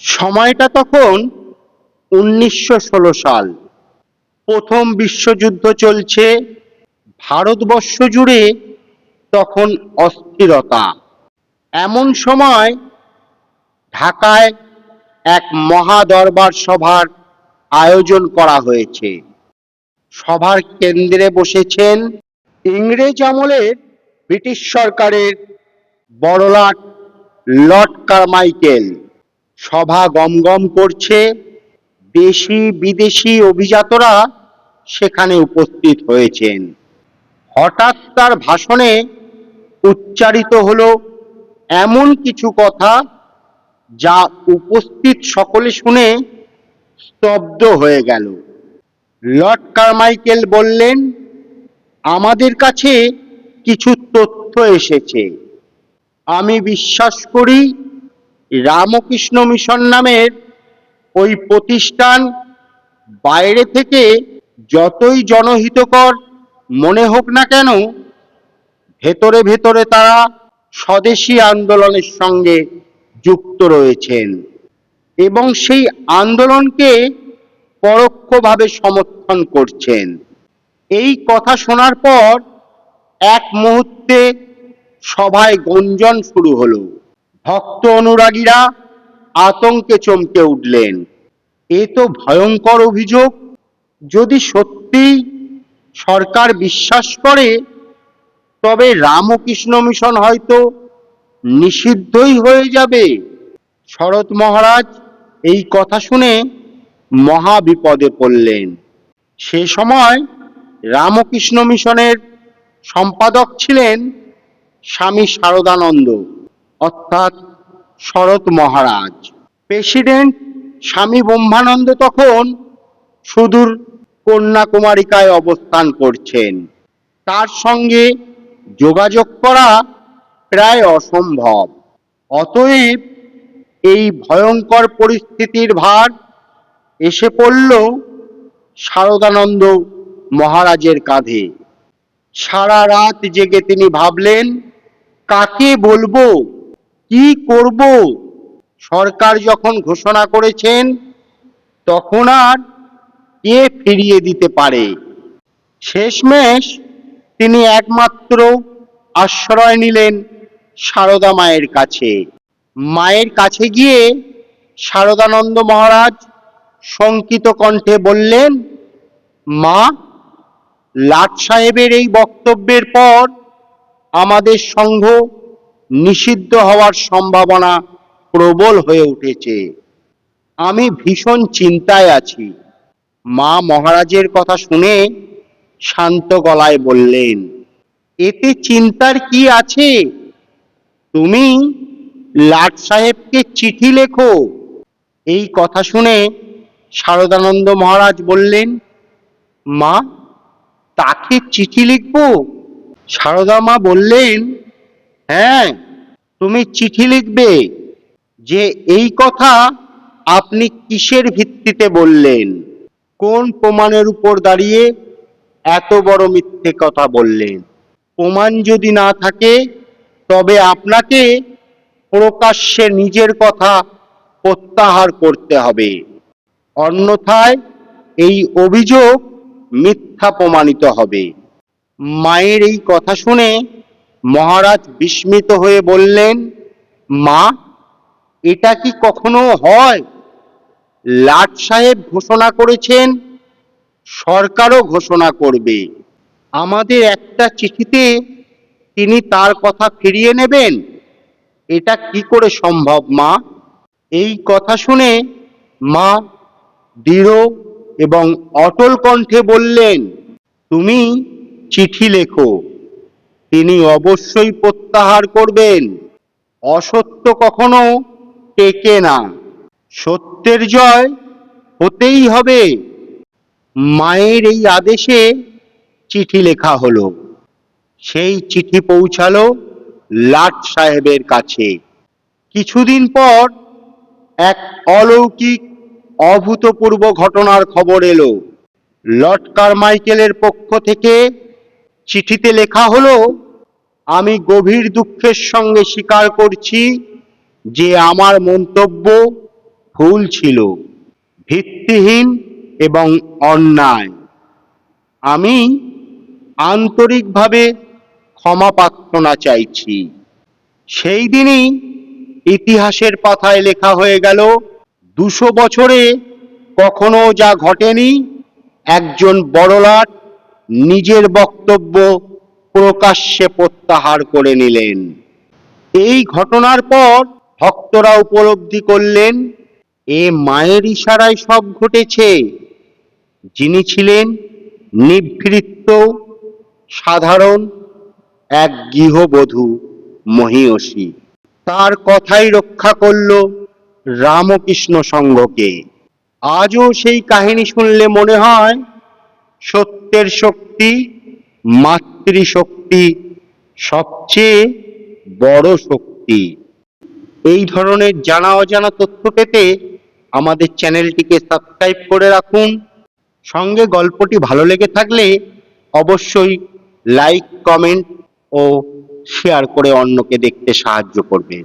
সময়টা তখন উনিশশো ষোলো সাল। প্রথম বিশ্বযুদ্ধ চলছে, ভারতবর্ষ জুড়ে তখন অস্থিরতা। এমন সময় ঢাকায় এক মহাদরবার সভার আয়োজন করা হয়েছে। সভার কেন্দ্রে বসেছেন ইংরেজ আমলের ব্রিটিশ সরকারের বড়লাট লর্ড কারমাইকেল। সভা গমগম করছে। দেশি বিদেশি অভিজাতরা সেখানে উপস্থিত হয়েছেন। হঠাৎ তার ভাষণে উচ্চারিত হলো এমন কিছু কথা যা উপস্থিত সকলে শুনে স্তব্ধ হয়ে গেল। লর্ড কারমাইকেল বললেন, আমাদের কাছে কিছু তথ্য এসেছে। আমি বিশ্বাস করি রামকৃষ্ণ মিশন নামের ওই প্রতিষ্ঠান বাইরে থেকে যতই জনহিতকর মনে হোক না কেন, ভেতরে ভেতরে তারা স্বদেশী আন্দোলনের সঙ্গে যুক্ত রয়েছেন এবং সেই আন্দোলনকে পরোক্ষভাবে সমর্থন করছেন। এই কথা শোনার পর এক মুহূর্তে সভায় গঞ্জন শুরু হলো। ভক্ত অনুরাগীরা আতঙ্কে চমকে উঠলেন। এ তো ভয়ঙ্কর অভিযোগ। যদি সত্যি সরকার বিশ্বাস করে, তবে রামকৃষ্ণ মিশন হয়তো নিষিদ্ধই হয়ে যাবে। শরৎ মহারাজ এই কথা শুনে মহা বিপদে পড়লেন। সে সময় রামকৃষ্ণ মিশনের সম্পাদক ছিলেন স্বামী শারদানন্দ। অর্থাৎ শরৎ মহারাজ। প্রেসিডেন্ট স্বামী ব্রহ্মানন্দ তখন সুদূর কন্যাকুমারিকায় অবস্থান করছেন। তার সঙ্গে যোগাযোগ করা প্রায় অসম্ভব। অতএব এই ভয়ঙ্কর পরিস্থিতির ভার এসে পড়ল শারদানন্দ মহারাজের কাঁধে। সারা রাত জেগে তিনি ভাবলেন, কাকে বলব? কি করব? সরকার যখন ঘোষণা করেছেন, তখন আর কে ফিরিয়ে দিতে পারে? শেষমেশ তিনি একমাত্র আশ্রয় নিলেন সারদা মায়ের কাছে। মায়ের কাছে গিয়ে শারদানন্দ মহারাজ শঙ্কিত কণ্ঠে বললেন, মা, লাট সাহেবের এই বক্তব্যের পর আমাদের সংঘ নিষিদ্ধ হওয়ার সম্ভাবনা প্রবল হয়ে উঠেছে। আমি ভীষণ চিন্তায় আছি। মা মহারাজের কথা শুনে শান্ত গলায় বললেন, এতে চিন্তার কি আছে? তুমি লাট সাহেবকে চিঠি লেখো। এই কথা শুনে শারদানন্দ মহারাজ বললেন, মা, তাকে চিঠি লিখব? সারদা মা বললেন হ্যাঁ তুমি চিঠি লিখবে যে এই কথা আপনি কিসের ভিত্তিতে বললেন? কোন প্রমাণের উপর দাঁড়িয়ে এত বড় মিথ্যে কথা বললেন? প্রমাণ যদি না থাকে, তবে আপনাকে প্রকাশ্যে নিজের কথা প্রত্যাহার করতে হবে। অন্যথায় এই অভিযোগ মিথ্যা প্রমাণিত হবে। মায়ের এই কথা শুনে মহারাজ বিস্মিত হয়ে বললেন, মা, এটা কি কখনো হয়? লাট সাহেব ঘোষণা করেছেন, সরকারও ঘোষণা করবে। আমাদের একটা চিঠিতে তিনি তার কথা ফিরিয়ে নেবেন? এটা কি করে সম্ভব, মা? এই কথা শুনে মা দৃঢ় এবং অটল কণ্ঠে বললেন, তুমি চিঠি লেখো। তিনি অবশ্যই প্রত্যাহার করবেন। অসত্য কখনো টেকে না। সত্যের জয় হতেই হবে। মায়ের এই আদেশে চিঠি লেখা হলো। সেই চিঠি পৌঁছালো লাট সাহেবের কাছে। কিছুদিন পর এক অলৌকিক, অভূতপূর্ব ঘটনার খবর এলো। লর্ড কারমাইকেলের পক্ষ থেকে চিঠিতে লেখা হলো আমি গভীর দুঃখের সঙ্গে স্বীকার করছি যে আমার মন্তব্য ভুল ছিল, ভিত্তিহীন এবং অন্যায়। আমি আন্তরিকভাবে ক্ষমা প্রার্থনা চাইছি। সেই দিনই ইতিহাসের পাতায় লেখা হয়ে গেল, দুশো বছরে কখনো যা ঘটেনি, একজন বড়লাট নিজের বক্তব্য প্রকাশ্যে প্রত্যাহার করে নিলেন। এই ঘটনার পর ভক্তরা উপলব্ধি করলেন, এ মায়ের ইশারায় সব ঘটেছে। যিনি ছিলেন নিভৃত্ত, সাধারণ এক গৃহবধূ মহিয়সী। তার কথাই রক্ষা করল রামকৃষ্ণ সংঘকে। আজও সেই কাহিনী শুনলে মনে হয় সত্যের শক্তি মাতৃশক্তি সবচেয়ে বড় শক্তি। এই ধরনের জানা অজানা তথ্য পেতে আমাদের চ্যানেলটিকে সাবস্ক্রাইব করে রাখুন। সঙ্গে গল্পটি ভালো লেগে থাকলে অবশ্যই লাইক, কমেন্ট ও শেয়ার করে অন্যকে দেখতে সাহায্য করবেন।